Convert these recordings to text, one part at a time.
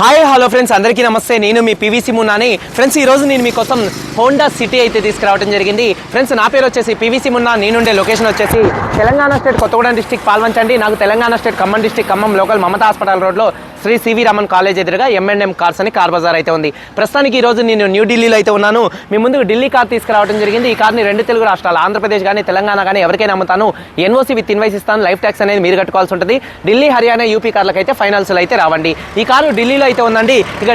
Hi hello friends అందరికీ నమస్తే. నేను మీ పివిసి మున్నాని ఫ్రెండ్స్ ఈ రోజు నేను మీకోసం హోండా సిటీ అయితే తీసుకురావడం జరిగింది. ఫ్రెండ్స్ నా పేరు వచ్చేసి పివిసి మున్నా నేనుండే లొకేషన్ వచ్చేసి తెలంగాణ స్టేట్ కొత్తగూడెం డిస్టిక్ పాల్వంచండి. నాకు Telangana state Khammam district Khammam local Mamata hospital రోడ్లో శ్రీ సివి రమన్ కాలేజ్ ఎదురుగా ఎంఎన్ఎం కార్స్ అని కార్ బజార్ అయితే ఉంది. ప్రస్తుతానికి ఈ రోజు నేను న్యూఢిల్లీలో అయితే ఉన్నాను. మీ ముందుకు ఢిల్లీ కార్ తీసుకురావడం జరిగింది. ఈ కార్ని రెండు తెలుగు రాష్ట్రాలు ఆంధ్రప్రదేశ్ కానీ తెలంగాణ కానీ ఎవరికైనా అమ్ముతాను. ఎన్ఓసీ విత్ ఇన్వైస్ ఇస్తాను. లైఫ్ ట్యాక్స్ అనేది మీరు కట్టుకోవాల్సి ఉంటుంది. ఢిల్లీ హర్యానా యూపీ కార్లకు అయితే ఫైనాన్స్ అయితే రావండి. ఈ కారు ఢిల్లీలో అయితే ఉందండి. ఇక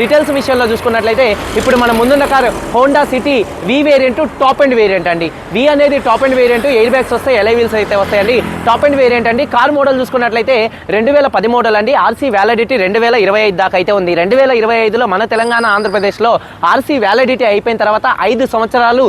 డీటెయిల్స్ విషయంలో చూసుకున్నట్లయితే ఇప్పుడు మన ముందున్న car Honda City V variant top end variant అండి. వి అనేది top end variant air bags వస్తాయి ఎలై వీల్స్ అయితే వస్తాయండి. టాప్ అండ్ వేరియంట్ అండి. కార్ మోడల్ చూసుకున్నట్లయితే రెండు వేల పది మోడల్ అండి. ఆర్సీ వ్యాలిడిటీ రెండు వేల ఇరవై ఐదు దాకా అయితే ఉంది. రెండు వేల ఇరవై ఐదులో మన తెలంగాణ ఆంధ్రప్రదేశ్లో ఆర్సీ వ్యాలిడిటీ అయిపోయిన తర్వాత ఐదు సంవత్సరాలు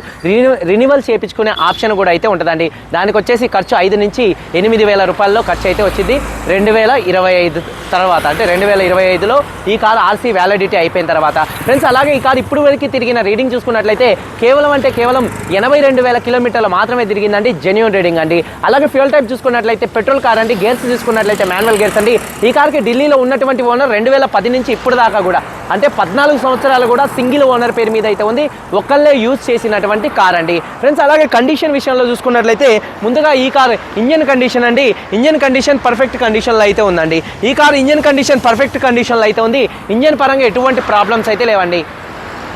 రినివల్ చేయించుకునే ఆప్షన్ కూడా అయితే ఉంటుందండి. దానికి వచ్చేసి ఖర్చు ఐదు నుంచి ఎనిమిది వేల రూపాయల్లో ఖర్చు అయితే వచ్చింది. రెండు వేల ఇరవై ఐదు తర్వాత అంటే రెండు వేల ఇరవై ఐదులో ఈ కార్ ఆర్సీ వ్యాలిడిటీ అయిపోయిన తర్వాత. ఫ్రెండ్స్ అలాగే ఈ కార్ ఇప్పుడు వరకు తిరిగిన రీడింగ్ చూసుకున్నట్లయితే కేవలం అంటే కేవలం ఎనభై రెండు వేల కిలోమీటర్లు మాత్రమే తిరిగిందండి. జెన్యున్ రీడింగ్ అండి. అలాగే ఫ్యూల్ టైప్ చూసుకున్నట్లయితే పెట్రోల్ కార్ అండి. గేర్స్ చూసుకున్నట్లయితే మాన్యువల్ గేర్స్ అండి. ఈ కార్కి ఢిల్లీలో ఉన్న ఉన్నటువంటి ఓనర్ రెండు వేల పది నుంచి ఇప్పుడు దాకా కూడా. అంటే పద్నాలుగు సంవత్సరాలు కూడా సింగిల్ ఓనర్ పేరు మీద అయితే ఉంది. ఒకళ్ళే యూజ్ చేసినటువంటి కార్ అండి. ఫ్రెండ్స్ అలాగే కండిషన్ విషయంలో చూసుకున్నట్లయితే ముందుగా ఈ కార్ ఇంజన్ కండిషన్ అండి. ఇంజన్ కండిషన్ పర్ఫెక్ట్ కండిషన్లో అయితే ఉందండి. ఈ కార్ ఇంజన్ కండిషన్ పర్ఫెక్ట్ కండిషన్లో అయితే ఉంది. ఇంజన్ పరంగా ఎటువంటి ప్రాబ్లమ్స్ అయితే లేవండి.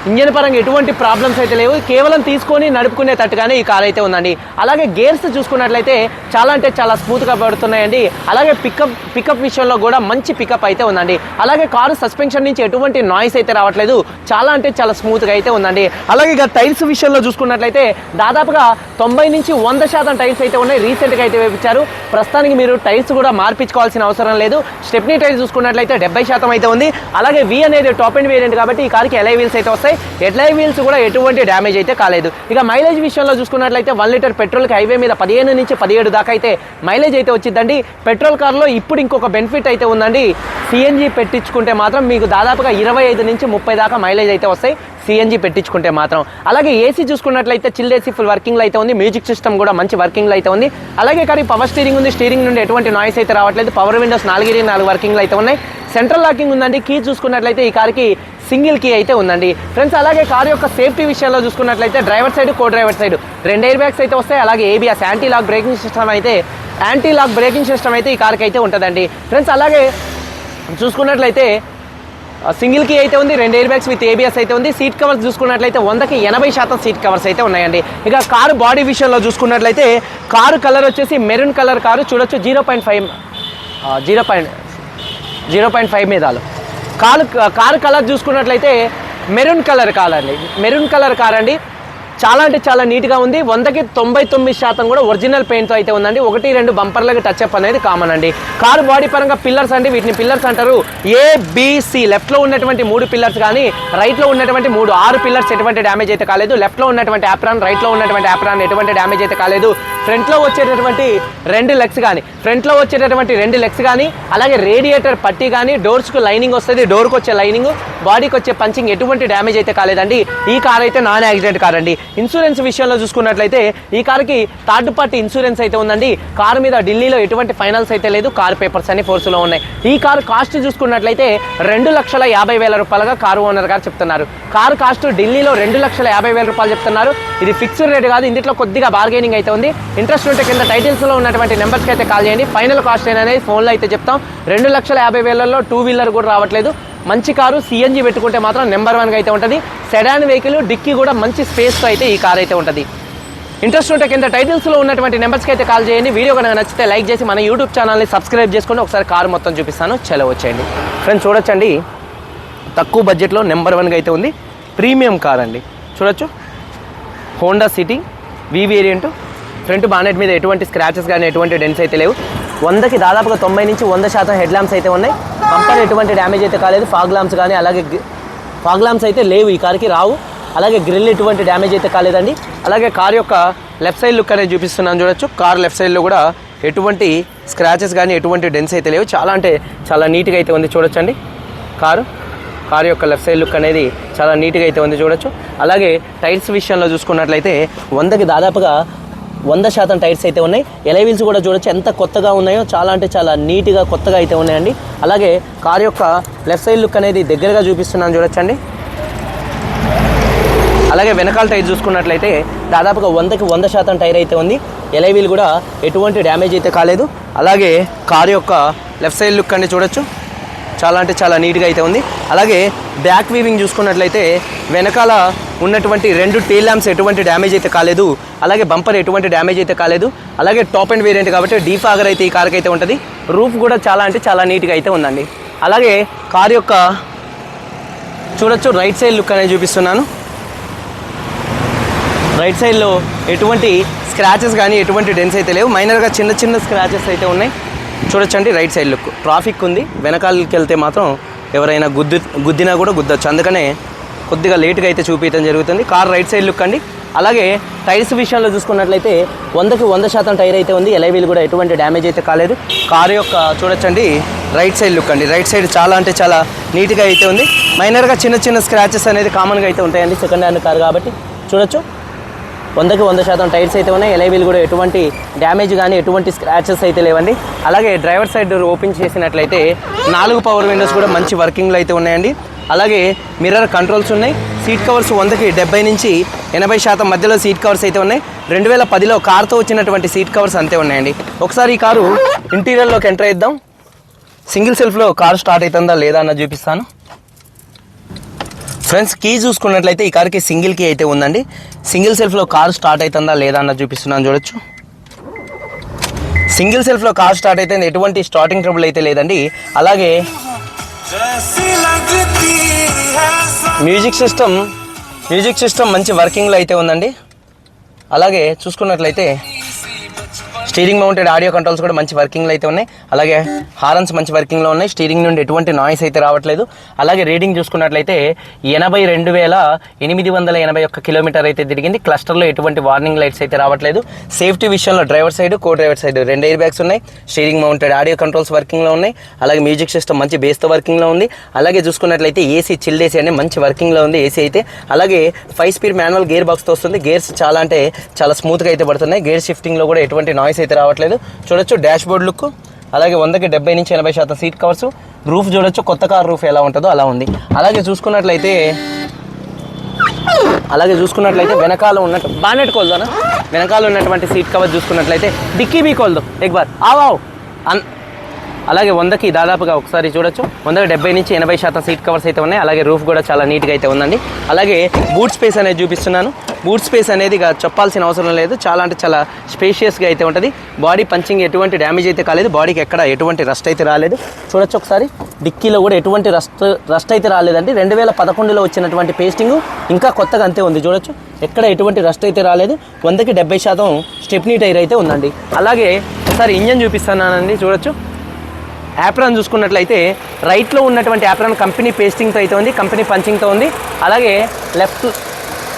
ఇంజన్ పరంగా ఎటువంటి ప్రాబ్లమ్స్ అయితే లేవు. కేవలం తీసుకొని నడుపుకునేటట్టుగానే ఈ కార్ అయితే ఉందండి. అలాగే గేర్స్ చూసుకున్నట్లయితే చాలా అంటే చాలా స్మూత్గా పడుతున్నాయండి. అలాగే పికప్ పికప్ విషయంలో కూడా మంచి పికప్ అయితే ఉందండి. అలాగే కారు సస్పెన్షన్ నుంచి ఎటువంటి నాయిస్ అయితే రావట్లేదు. చాలా అంటే చాలా స్మూత్గా అయితే ఉందండి. అలాగే ఇక టైల్స్ విషయంలో చూసుకున్నట్లయితే దాదాపుగా తొంభై నుంచి వంద శాతం టైల్స్ అయితే ఉన్నాయి. రీసెంట్గా అయితే వేపించారు. ప్రస్తుతానికి మీరు టైల్స్ కూడా మార్పించుకోవాల్సిన అవసరం లేదు. స్టెప్నీ టైల్స్ చూసుకున్నట్లయితే డెబ్బై శాతం అయితే ఉంది. అలాగే వి అనేది టాప్ అండ్ వేరియంట్ కాబట్టి ఈ కార్కి ఎలై వీల్స్ అయితే వస్తాయి. ఎడ్లై వీల్స్ కూడా ఎటువంటి డ్యామేజ్ అయితే కాలేదు. ఇక మైలేజ్ విషయంలో చూసుకున్నట్లయితే వన్ లీటర్ పెట్రోల్కి హైవే మీద పదిహేను నుంచి పదిహేడు దాకా అయితే మైలేజ్ అయితే వచ్చిందండి. పెట్రోల్ కార్లో ఇప్పుడు ఇంకొక బెనిఫిట్ అయితే ఉందండి. సిఎన్జి పెట్టించుకుంటే మాత్రం మీకు దాదాపుగా ఇరవై ఐదు నుంచి ముప్పై దాకా మైలేజ్ అయితే వస్తాయి. సిఎన్జి పెట్టించుకుంటే మాత్రం. అలాగే ఏసీ చూసుకున్నట్లయితే చిల్ ఏసీ ఫుల్ వర్కింగ్లో అయితే ఉంది. మ్యూజిక్ సిస్టమ్ కూడా మంచి వర్కింగ్లో అయితే ఉంది. అలాగే కానీ పవర్ స్టీరింగ్ ఉంది. స్టీరింగ్ నుండి ఎటువంటి నాయిస్ అయితే రావట్లేదు. పవర్ విండోస్ నాలుగు నాలుగు వర్కింగ్లు అయితే ఉన్నాయి. సెంట్రల్ లాకింగ్ ఉందండి. కీ చూసుకున్నట్లయితే ఈ కార్కి సింగిల్ కీ అయితే ఉందండి. ఫ్రెండ్స్ అలాగే కార్ యొక్క సేఫ్టీ విషయంలో చూసుకున్నట్లయితే driver side co driver side రెండు ఎయిర్ బ్యాగ్స్ అయితే వస్తాయి. అలాగే ABS anti lock braking system అయితే యాంటీ లాక్ బ్రేకింగ్ సిస్టమ్ అయితే ఈ కార్కి అయితే ఉంటుందండి. ఫ్రెండ్స్ అలాగే చూసుకున్నట్లయితే సింగిల్కి అయితే ఉంది రెండు ఎయిర్ బ్యాగ్స్ విత్ ఏబిఎస్ అయితే ఉంది. సీట్ కవర్స్ చూసుకున్నట్లయితే వందకి ఎనభై శాతం సీట్ కవర్స్ అయితే ఉన్నాయండి. ఇక కారు బాడీ విషయంలో చూసుకున్నట్లయితే కారు కలర్ వచ్చేసి మెరూన్ కలర్ కారు. చూడొచ్చు zero point five zero point zero point five మీదాలు. Car car colour చూసుకున్నట్లయితే మెరూన్ కలర్ కార్ అండి మెరూన్ కలర్ కార్ అండి చాలా అంటే చాలా నీట్గా ఉంది. వందకి తొంభై తొమ్మిది శాతం కూడా ఒరిజినల్ పెయింట్తో అయితే ఉందండి. ఒకటి రెండు బంపర్లకి టచ్ అప్ అనేది కామన్ అండి. కారు బాడీ పరంగా పిల్లర్స్ అండి. వీటిని పిల్లర్స్ అంటారు ఏబిసి లెఫ్ట్లో ఉన్నటువంటి మూడు పిల్లర్స్ కానీ రైట్లో ఉన్నటువంటి మూడు ఆరు పిల్లర్స్ ఎటువంటి డ్యామేజ్ అయితే కాలేదు. లెఫ్ట్లో ఉన్నటువంటి యాప్రాన్ రైట్లో ఉన్నటువంటి యాప్రాన్ ఎటువంటి డ్యామేజ్ అయితే కాలేదు. ఫ్రంట్లో వచ్చేటటువంటి రెండు లెగ్స్ కానీ ఫ్రంట్లో వచ్చేటటువంటి రెండు లెగ్స్ కానీ అలాగే రేడియేటర్ పట్టి కానీ డోర్స్కు లైనింగ్ వస్తుంది. డోర్కి వచ్చే లైనింగ్ బాడీకి వచ్చే పంచింగ్ ఎటువంటి డ్యామేజ్ అయితే కాలేదండి. ఈ కార్ అయితే నాన్ యాక్సిడెంట్ కార్ అండి. ఇన్సూరెన్స్ విషయంలో చూసుకున్నట్లయితే ఈ కార్కి థర్డ్ పార్టీ ఇన్సూరెన్స్ అయితే ఉందండి. కారు మీద ఢిల్లీలో ఎటువంటి ఫైనాన్స్ అయితే లేదు. కార్ పేపర్స్ అన్ని ఫోర్స్లో ఉన్నాయి. ఈ కారు కాస్ట్ చూసుకున్నట్లయితే రెండు లక్షల యాభై వేల రూపాయలుగా కారు ఓనర్ గారు చెప్తున్నారు. కారు కాస్ట్ ఢిల్లీలో రెండు లక్షల యాభై వేల రూపాయలు చెప్తున్నారు. ఇది ఫిక్స్డ్ రేట్ కాదు. ఇందులో కొద్దిగా బార్గెనింగ్ అయితే ఉంది. ఇంట్రెస్ట్ ఉంటే కింద టైటిల్స్లో ఉన్నటువంటి నెంబర్స్కి అయితే కాల్ చేయండి. ఫైనల్ కాస్ట్ అనేది ఫోన్లో అయితే చెప్తాం. రెండు లక్షల యాభై వేలలో టూ వీలర్ కూడా రావట్లేదు. మంచి కారు సిఎన్జి పెట్టుకుంటే మాత్రం నెంబర్ వన్గా అయితే ఉంటుంది. సెడాన్ వెహికల్ డిక్కీ కూడా మంచి స్పేస్తో అయితే ఈ కార్ అయితే ఉంటుంది. ఇంట్రెస్ట్ ఉంటే కింద టైటిల్స్లో ఉన్నటువంటి నెంబర్స్కి అయితే కాల్ చేయండి. వీడియో కనుక నచ్చితే లైక్ చేసి మన యూట్యూబ్ ఛానల్ని సబ్స్క్రైబ్ చేసుకొని ఒకసారి కారు మొత్తం చూపిస్తాను. చలో వచ్చేయండి. ఫ్రెండ్స్ చూడొచ్చండి. తక్కువ బడ్జెట్లో నెంబర్ వన్గా అయితే ఉంది. ప్రీమియం కార్ అండి. చూడొచ్చు. Honda City V variant front bonnet మీద ఎటువంటి స్క్రాచెస్ కానీ ఎటువంటి డెన్స్ అయితే లేవు. వందకి దాదాపుగా తొంభై నుంచి వంద శాతం హెడ్ ల్యాంప్స్ అయితే ఉన్నాయి. కంపెనీ ఎటువంటి డ్యామేజ్ అయితే కాలేదు. ఫాగ్ లాంప్స్ కానీ అలాగే ఫాగ్ లాంప్స్ అయితే లేవు ఈ కార్కి రావు. అలాగే గ్రిల్ ఎటువంటి డ్యామేజ్ అయితే కాలేదండి. అలాగే కార్ యొక్క లెఫ్ట్ సైడ్ లుక్ అనేది చూపిస్తున్నాను చూడొచ్చు. కార్ లెఫ్ట్ సైడ్లో కూడా ఎటువంటి స్క్రాచెస్ కానీ ఎటువంటి డెన్స్ అయితే లేవు. చాలా అంటే చాలా నీట్గా అయితే ఉంది చూడొచ్చండి. కారు కారు యొక్క లెఫ్ట్ సైడ్ లుక్ అనేది చాలా నీట్గా అయితే ఉంది చూడొచ్చు. అలాగే టైర్స్ విషయంలో చూసుకున్నట్లయితే వందకి దాదాపుగా వంద శాతం టైర్స్ అయితే ఉన్నాయి. ఎలైవీల్స్ కూడా చూడొచ్చు. ఎంత కొత్తగా ఉన్నాయో చాలా అంటే చాలా నీట్గా కొత్తగా అయితే ఉన్నాయండి. అలాగే కార్ యొక్క లెఫ్ట్ సైడ్ లుక్ అనేది దగ్గరగా చూపిస్తున్నాను చూడొచ్చండి. అలాగే వెనకాల టైర్ చూసుకున్నట్లయితే దాదాపుగా వందకి వంద శాతం టైర్ అయితే ఉంది. ఎలైవీల్ కూడా ఎటువంటి డ్యామేజ్ అయితే కాలేదు. అలాగే కార్ యొక్క లెఫ్ట్ సైడ్ లుక్ అండి చూడొచ్చు. చాలా అంటే చాలా నీట్గా అయితే ఉంది. అలాగే బ్యాక్ వీవింగ్ చూసుకున్నట్లయితే వెనకాల ఉన్నటువంటి రెండు టేల్ ల్యాంప్స్ ఎటువంటి డ్యామేజ్ అయితే కాలేదు. అలాగే బంపర్ ఎటువంటి డ్యామేజ్ అయితే కాలేదు. అలాగే టాప్ అండ్ వేరియంట్ కాబట్టి డీఫాగర్ అయితే ఈ కార్కి అయితే ఉంటుంది. రూఫ్ కూడా చాలా అంటే చాలా నీట్గా అయితే ఉందండి. అలాగే కార్ యొక్క చూడొచ్చు రైట్ సైడ్ లుక్ అనేది చూపిస్తున్నాను. రైట్ సైడ్లో ఎటువంటి స్క్రాచెస్ కానీ ఎటువంటి డెన్స్ అయితే లేవు. మైనర్గా చిన్న చిన్న స్క్రాచెస్ అయితే ఉన్నాయి. చూడొచ్చండి రైట్ సైడ్ లుక్ ట్రాఫిక్ ఉంది వెనకాలకి వెళ్తే మాత్రం ఎవరైనా గుద్దు గుద్దినా కూడా గుద్దొచ్చు. అందుకనే కొద్దిగా లేట్గా అయితే చూపించడం జరుగుతుంది. కార్ రైట్ సైడ్ లుక్ అండి. అలాగే టైర్స్ విషయంలో చూసుకున్నట్లయితే వందకి వంద శాతం టైర్ అయితే ఉంది. ఎలైవీలు కూడా ఎటువంటి డ్యామేజ్ అయితే కాలేదు. కార్ యొక్క చూడొచ్చండి రైట్ సైడ్ లుక్ అండి. రైట్ సైడ్ చాలా అంటే చాలా నీట్గా అయితే ఉంది. మైనర్గా చిన్న చిన్న స్క్రాచెస్ అనేది కామన్గా అయితే ఉంటాయండి. సెకండ్ హ్యాండ్ కార్ కాబట్టి చూడొచ్చు. వందకి వంద శాతం టైర్స్ అయితే ఉన్నాయి. ఎలైవీల్ కూడా ఎటువంటి డ్యామేజ్ కానీ ఎటువంటి స్క్రాచెస్ అయితే లేవండి. అలాగే డ్రైవర్ సైడ్ డోర్ ఓపెన్ చేసినట్లయితే నాలుగు పవర్ విండోస్ కూడా మంచి వర్కింగ్లో అయితే ఉన్నాయండి. అలాగే మిర్రర్ కంట్రోల్స్ ఉన్నాయి. సీట్ కవర్స్ వందకి డెబ్బై నుంచి ఎనభై శాతం మధ్యలో సీట్ కవర్స్ అయితే ఉన్నాయి. రెండు వేల పదిలో కార్తో వచ్చినటువంటి సీట్ కవర్స్ అంతే ఉన్నాయండి. ఒకసారి ఈ కారు ఇంటీరియర్లోకి ఎంటర్ చేద్దాం. సింగిల్ సెల్ఫ్లో కారు స్టార్ట్ అవుతుందా లేదా అన్నది చూపిస్తాను. ఫ్రెండ్స్ కీ చూసుకున్నట్లయితే ఈ కార్కి సింగిల్ కీ అయితే ఉందండి. సింగిల్ సెల్ఫ్లో కార్ స్టార్ట్ అవుతుందా లేదా అన్నది చూపిస్తున్నాను చూడొచ్చు. సింగిల్ సెల్ఫ్లో కార్ స్టార్ట్ అయితే ఎటువంటి స్టార్టింగ్ ట్రబుల్ అయితే లేదండి. అలాగే మ్యూజిక్ సిస్టమ్ మ్యూజిక్ సిస్టమ్ మంచి వర్కింగ్లో అయితే ఉందండి. అలాగే చూసుకున్నట్లయితే స్టీరింగ్ మౌంటెడ్ ఆడియో కంట్రోల్స్ కూడా మంచి వర్కింగ్లో అయితే ఉన్నాయి. అలాగే హారన్స్ మంచి వర్కింగ్లో ఉన్నాయి. స్టీరింగ్ నుండి ఎటువంటి నాయిస్ అయితే రావట్లేదు. అలాగే రీడింగ్ చూసుకున్నట్లయితే ఎనభై రెండు వేల ఎనిమిది వందల ఎనభై ఒక్క కిలోమీటర్ అయితే తిరిగింది. క్లస్టర్లో ఎటువంటి వార్నింగ్ లైట్స్ అయితే రావట్లేదు. సేఫ్టీ విషయంలో driver side co driver side రెండు ఎయిర్ బ్యాగ్స్ ఉన్నాయి. స్టీరింగ్ మౌంటెడ్ ఆడియో కంట్రోల్స్ వర్కింగ్లో ఉన్నాయి. అలాగే మ్యూజిక్ సిస్టమ్ మంచి బేస్తో వర్కింగ్లో ఉంది. అలాగే చూసుకున్నట్లయితే ఏసీ చిల్డ్ ఏసీ అనేది మంచి వర్కింగ్లో ఉంది ఏసీ అయితే. అలాగే ఫైవ్ స్పీడ్ మాన్యువల్ గేర్ బాక్స్తో వస్తుంది. గేర్స్ చాలా అంటే చాలా స్మూత్గా అయితే పడుతున్నాయి. గేర్ షిఫ్టింగ్లో కూడా ఎటువంటి నాయిస్ అయితే రావట్లేదు. చూడొచ్చు డాష్ బోర్డ్ లుక్ అలాగే వందకి డెబ్బై నుంచి ఎనభై శాతం సీట్ కవర్స్ రూఫ్ చూడొచ్చు కొత్త కార్ రూఫ్ ఎలా ఉంటుందో అలా ఉంది. అలాగే చూసుకున్నట్లయితే అలాగే చూసుకున్నట్లయితే వెనకాల ఉన్నట్టు బానెట్ కోల్దోనా? వెనకాల ఉన్నటువంటి సీట్ కవర్ చూసుకున్నట్లయితే డిక్కీ బీ కోల్దో ఎక్ బార్ ఆవ్. అన్ అలాగే వందకి దాదాపుగా ఒకసారి చూడొచ్చు. వందకి డెబ్బై నుంచి ఎనభై శాతం సీట్ కవర్స్ అయితే ఉన్నాయి. అలాగే రూఫ్ కూడా చాలా నీట్గా అయితే ఉందండి. అలాగే బూట్ స్పేస్ అనేది చూపిస్తున్నాను. బూట్ స్పేస్ అనేది ఇక చెప్పాల్సిన అవసరం లేదు. చాలా అంటే చాలా స్పేషియస్గా అయితే ఉంటుంది. బాడీ పంచింగ్ ఎటువంటి డ్యామేజ్ అయితే కాలేదు. బాడీకి ఎక్కడ ఎటువంటి రస్ట్ అయితే రాలేదు. చూడొచ్చు ఒకసారి. డిక్కీలో కూడా ఎటువంటి రస్ట్ రస్ట్ అయితే రాలేదండి. రెండు వేల పదకొండులో వచ్చినటువంటి పేస్టింగ్ ఇంకా కొత్తగా అంతే ఉంది. చూడొచ్చు. ఎక్కడ ఎటువంటి రస్ట్ అయితే రాలేదు. వందకి డెబ్బై శాతం స్టెప్నీ టైర్ అయితే ఉందండి. అలాగే ఒకసారి ఇంజన్ చూపిస్తున్నానండి. చూడొచ్చు. యాప్రాన్ చూసుకున్నట్లయితే రైట్లో ఉన్నటువంటి యాప్రాన్ కంపెనీ పేస్టింగ్తో అయితే ఉంది కంపెనీ పంచింగ్తో ఉంది. అలాగే లెఫ్ట్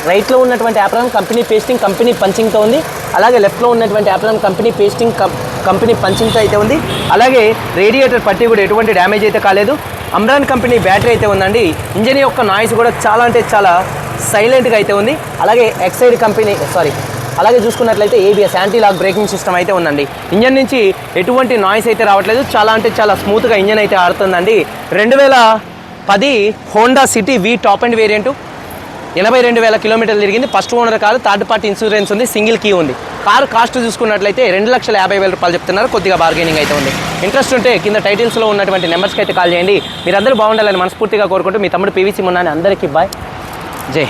రైట్లో ఉన్నటువంటి యాప్రాన్ కంపెనీ పేస్టింగ్ కంపెనీ పంచింగ్తో ఉంది. అలాగే లెఫ్ట్లో ఉన్నటువంటి apron company pasting com- company పంచింగ్తో అయితే ఉంది. అలాగే రేడియేటర్ పట్టి కూడా ఎటువంటి డ్యామేజ్ అయితే కాలేదు. అమ్రాన్ కంపెనీ బ్యాటరీ అయితే ఉందండి. ఇంజన్ యొక్క నాయిస్ కూడా చాలా అంటే చాలా సైలెంట్గా అయితే ఉంది. అలాగే ఎక్సైడ్ కంపెనీ సారీ అలాగే చూసుకున్నట్లయితే ABS anti lock braking system అయితే ఉందండి. ఇంజన్ నుంచి ఎటువంటి నాయిస్ అయితే రావట్లేదు. చాలా అంటే చాలా స్మూత్గా ఇంజన్ అయితే ఆడుతుందండి. రెండు వేల పది Honda City V top end variant ఎనభై రెండు వేల కిలోమీటర్లు తిరిగింది. ఫస్ట్ ఓనర్ కాదు థర్డ్ పార్టీ ఇన్సూరెన్స్ ఉంది సింగిల్ కీ ఉంది. కారు కాస్ట్ చూసుకున్నట్లయితే రెండు లక్షల యాభై వేల రూపాయలు చెప్తున్నారు. కొద్దిగా బార్గెనింగ్ అయితే ఉంది. ఇంట్రెస్ట్ ఉంటే కింద టైటిల్స్లో ఉన్నటువంటి నెంబర్స్కి అయితే కాల్ చేయండి. మీరందరూ బాగుండాలని మనస్ఫూర్తిగా కోరుకుంటూ మీ తమ్ముడు పీవీసీ మున్నాని అందరికీ బాయ్ జై